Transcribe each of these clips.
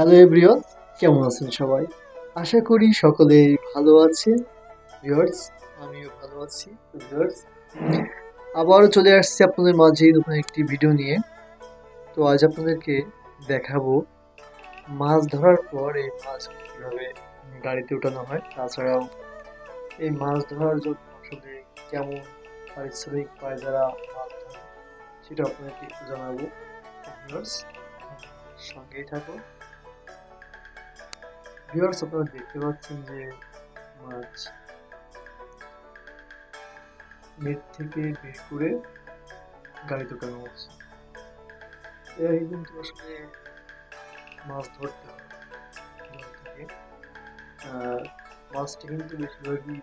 Hello everyone কেমন আছেন সবাই? আশা করি সকলে ভালো আছে ভিউয়ার্স আমিও ভালো আছি। ভিউয়ার্স আবারও চলে আসছি আপনাদের মাঝে নতুন একটি ভিডিও নিয়ে। তো আজ আপনাদেরকে দেখাবো মাছ ধরার পর এই মাছ কীভাবে গাড়িতে উঠানো হয়, তাছাড়াও এই মাছ ধরার জন্য আসলে কেমন পারিশ্রমিক পায় যারা মাছ ধরে, সেটা আপনাদেরকে জানাব। ভিউয়ার্স সঙ্গেই থাকুন। ভিউয়ার্স আপনারা দেখতে পাচ্ছেন যে মাছ নেট থেকে বের করে গাড়িতে উঠানো হচ্ছে? এরাই কিন্তু আসলে মাছ ধরতে হয়। থেকে। কিন্তু বেশিরভাগই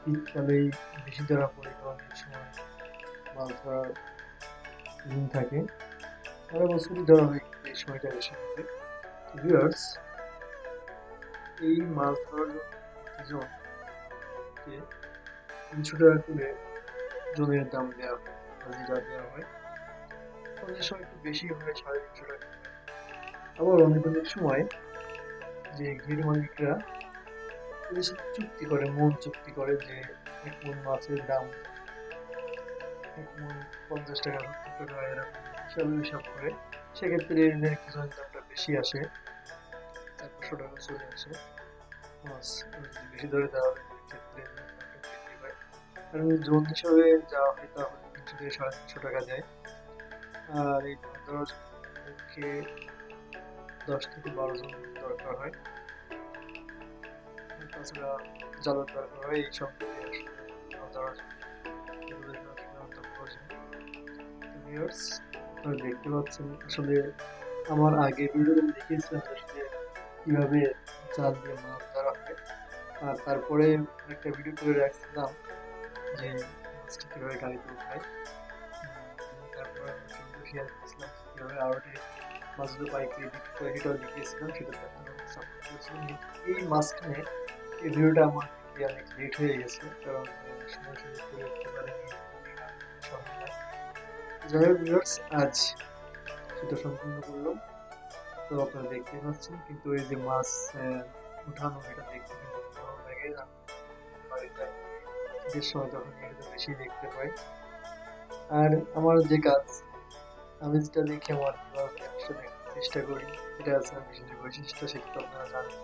শীতকালেই বেশি ধরা পড়ে, কারণ এই সময় মাছ ধরার দিন থাকে। সারা বছরই ধরা হয় এই সময়টা বেশি। থাকে ভিউয়ার্স এই মাছ ধরার প্রতিজনকে তিনশো টাকা করে জমির দাম দেওয়া হয় হাজিরা দেওয়া হয়। অনেক সময় একটু বেশি হয় সাড়ে তিনশো টাকা। আবার অনেক অনেক সময় যে ঘের মালিকরা এদের সাথে চুক্তি করে মন চুক্তি করে যে এক মন মাছের দাম এক মন পঞ্চাশ টাকা সত্তর টাকা এরকম হিসাব করে, সেক্ষেত্রে এদের জনের দামটা বেশি আসে। চারশো টাকা চলে আসে মাছ বেশি ধরে দেওয়া ক্ষেত্রে জোন হিসাবে যাওয়া হয় তাহলে তিনশো থেকে সাড়ে তিনশো টাকা যায়। আর এই ধরার পক্ষে দশ থেকে বারো জন দরকার হয়। তাছাড়া জালের দরকার হয়, এই সব মিলিয়ে আসলে ধরার দেখতে পাচ্ছেন, আসলে আমার আগে ভিডিওতে দেখিয়েছিলাম আসলে কীভাবে জাল দিয়ে মাছ ধরা হয়। আর তারপরে একটা ভিডিও করে রাখছিলাম যে মাছটা কীভাবে গাড়িতে উঠায় তারপরে শেয়ার করেছিলাম কীভাবে আরোটে মাছগুলো বিক্রি করে দেখিয়েছিলাম সেটা দেখানোর সাপোর্ট করেছিলাম এই মাঝখানে এই ভিডিওটা আমার অনেক লেট হয়ে গেছে, কারণ সময় সুযোগ করে উঠতে পারিনি যাই হোক আজ সেটা সম্পূর্ণ করলাম। তো আপনারা দেখতে পাচ্ছেন, কিন্তু এই যে মাছ উঠানো, এটা দেখতে কিন্তু ভালো লাগে। শীতের সময় তখন বেশি দেখতে পাই। আর আমার যে কাজ, আমি যেটা দেখে আমার চেষ্টা করি, এটা আছে আমি যে বৈশিষ্ট্য, সেটা আপনারা জানেন।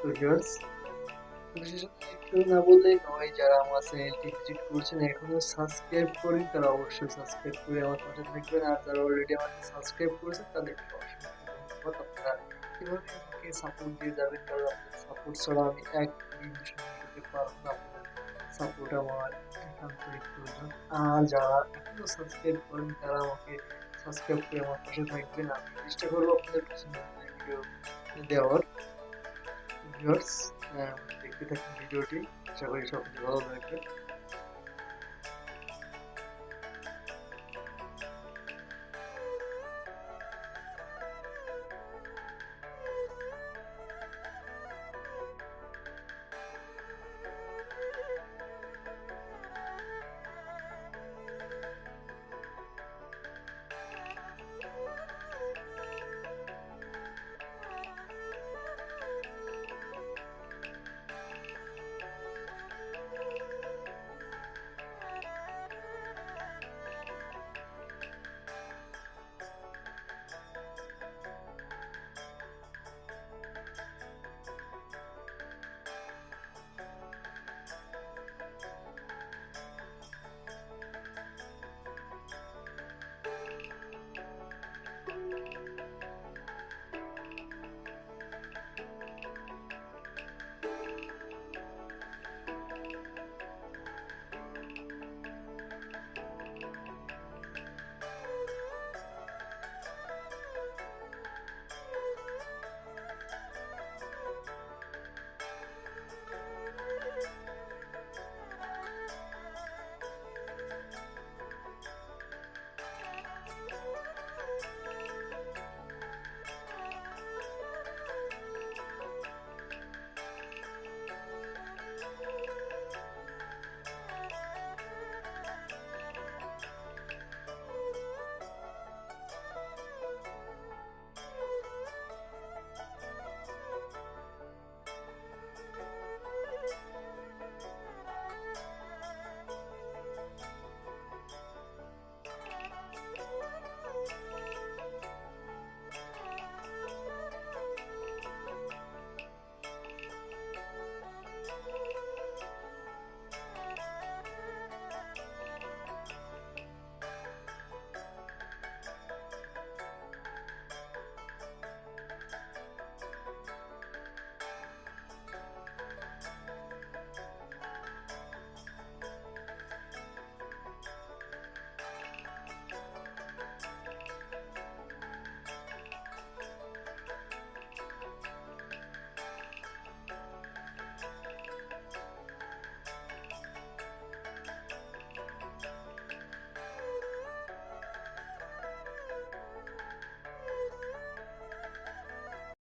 তো ভিউয়ার্স একটু না বললে নয়, যারা আমার চ্যানেলটি ভিজিট করছেন, এখনও সাবস্ক্রাইব করেন, তারা অবশ্যই সাবস্ক্রাইব করে আমার পাশে থাকবেন আর যারা অলরেডি আমাকে সাবস্ক্রাইব করেছেন, তাদেরকে অসংখ্য ধন্যবাদ আপনারা কীভাবে আমাকে সাপোর্ট দিয়ে যাবেন? কারণ আপনাদের সাপোর্ট ছাড়া আমি এক সময় করতে পারব না। আপনাদের সাপোর্ট আমার একান্তই প্রয়োজন। আর যারা এখনও সাবস্ক্রাইব করেন, তারা আমাকে সাবস্ক্রাইব করে আমার পাশে থাকবেন। আমি চেষ্টা করব আপনাদের ভিডিও দেওয়ার। ভিউয়ার্স দেখতে থাকুন ভিডিওটি। আশা করি সকলে ভালো লাগবে